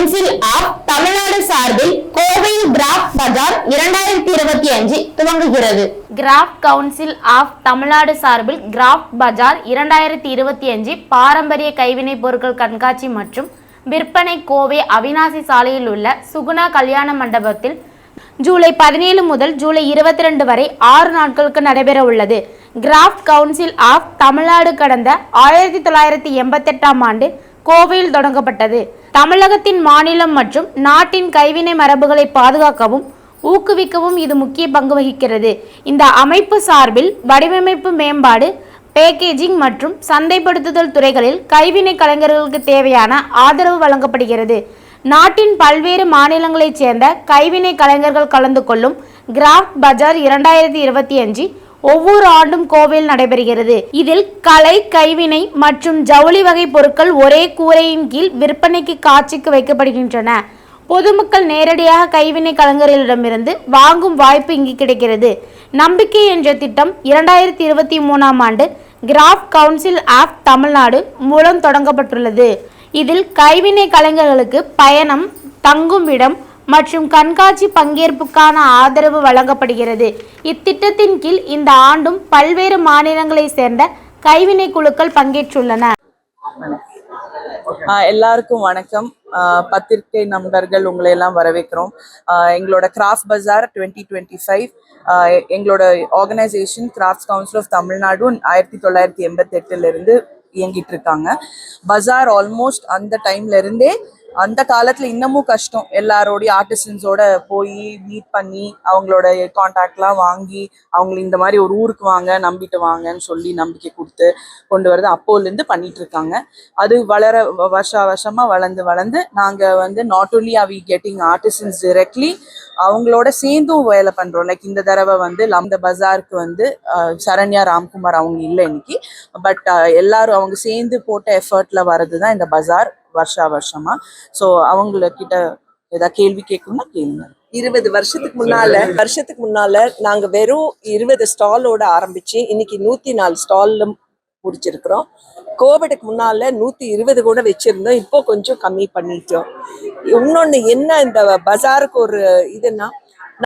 Council of Tamil Nadu சார்பில் கோவையில் craft பஜார் இரண்டாயிரத்தி இருபத்தி அஞ்சு துவங்குகிறது. கிராஃப்ட் கவுன்சில் ஆஃப் தமிழ்நாடு சார்பில் கிராஃப்ட் பஜார் இரண்டாயிரத்தி இருபத்தி அஞ்சு பாரம்பரிய கைவினைப் பொருட்கள் கண்காட்சி மற்றும் விற்பனை கோவை அவினாசி சாலையில் உள்ள சுகுணா கல்யாண மண்டபத்தில் ஜூலை பதினேழு முதல் ஜூலை இருபத்தி ரெண்டு வரை ஆறு நாட்களுக்கு நடைபெற உள்ளது. கிராஃப்ட் கவுன்சில் ஆஃப் தமிழ்நாடு கடந்த ஆயிரத்தி தொள்ளாயிரத்தி எண்பத்தெட்டாம் ஆண்டு கோவையில் தொடங்கப்பட்டது. தமிழகத்தின் மாநிலம் மற்றும் நாட்டின் கைவினை மரபுகளை பாதுகாக்கவும் ஊக்குவிக்கவும் இது முக்கிய பங்கு வகிக்கிறது. இந்த அமைப்பு சார்பில் வடிவமைப்பு மேம்பாடு பேக்கேஜிங் மற்றும் சந்தைப்படுத்துதல் துறைகளில் கைவினை கலைஞர்களுக்கு தேவையான ஆதரவு வழங்கப்படுகிறது. நாட்டின் பல்வேறு மாநிலங்களைச் சேர்ந்த கைவினை கலைஞர்கள் கலந்து கொள்ளும் கிராஃப்ட் பஜார் இரண்டாயிரத்தி இருபத்தி அஞ்சு ஒவ்வொரு ஆண்டும் கோவையில் நடைபெறுகிறது. இதில் கலை கைவினை மற்றும் ஜவுளி வகை பொருட்கள் ஒரே கூரையின் கீழ் விற்பனைக்கு காட்சிக்கு வைக்கப்படுகின்றன. பொதுமக்கள் நேரடியாக கைவினை கலைஞர்களிடமிருந்து வாங்கும் வாய்ப்பு இங்கு கிடைக்கிறது. நம்பிக்கை என்ற திட்டம் இரண்டாயிரத்தி இருபத்தி மூணாம் ஆண்டு கிராஃப்ட் கவுன்சில் ஆஃப் தமிழ்நாடு மூலம் தொடங்கப்பட்டுள்ளது. இதில் கைவினை கலைஞர்களுக்கு பயணம் தங்கும் இடம் மற்றும் கண்காட்சி பங்கேற்புக்கான ஆதரவு வழங்கப்படுகிறது. இத்திட்டத்தின் கீழ் இந்த ஆண்டும் பல்வேறு மாநிலங்களைச் சேர்ந்த கைவினை குழுக்கள் பங்கேற்றுள்ளன. எல்லாருக்கும் வணக்கம். பத்திரிகை நண்பர்கள் உங்களை எல்லாம் வரவேற்கிறோம். எங்களோட craft bazaar twenty twenty five எங்களோட organisation crafts council of Tamil Nadu ஆயிரத்தி தொள்ளாயிரத்தி எண்பத்தி எட்டுல இருந்து இயங்கிட்டு இருக்காங்க. பஜார் ஆல்மோஸ்ட் அந்த டைம்ல இருந்தே அந்த காலத்துல இன்னமும் கஷ்டம். எல்லாரோடய ஆர்டிசன்ஸோட போய் மீட் பண்ணி அவங்களோட கான்டாக்ட்லாம் வாங்கி அவங்களை இந்த மாதிரி ஒரு ஊருக்கு வாங்க நம்பிட்டு வாங்கன்னு சொல்லி நம்பிக்கை கொடுத்து கொண்டு வரது அப்போலேருந்து பண்ணிட்டு இருக்காங்க. அது வளர வருஷ வருஷா வருஷமா வளர்ந்து வளர்ந்து நாங்கள் வந்து not only are we getting artisans directly அவங்களோட சேர்ந்தும் வேலை பண்றோம். லைக் இந்த தடவை வந்து அந்த பஜாருக்கு வந்து சரண்யா ராம்குமார் அவங்க இல்லை இன்னைக்கு. பட் எல்லாரும் அவங்க சேர்ந்து போட்ட எஃபர்ட்ல வர்றது தான் இந்த பஜார். வருஷா வருஷமா. ஸோ அவங்கக்கிட்ட ஏதாவது கேள்வி கேட்கணும்னா கேளுங்க. இருபது வருஷத்துக்கு முன்னால வருஷத்துக்கு முன்னால நாங்க வெறும் இருபது ஸ்டாலோட ஆரம்பிச்சு இன்னைக்கு நூத்தி நாலு ஸ்டால்ல முடிச்சிருக்கிறோம். கோவிடுக்கு முன்னால நூத்தி இருபது கூட வச்சிருந்தோம். இப்போ கொஞ்சம் கம்மி பண்ணிட்டோம். இன்னொன்னு என்ன இந்த பஜாருக்கு ஒரு இதுன்னா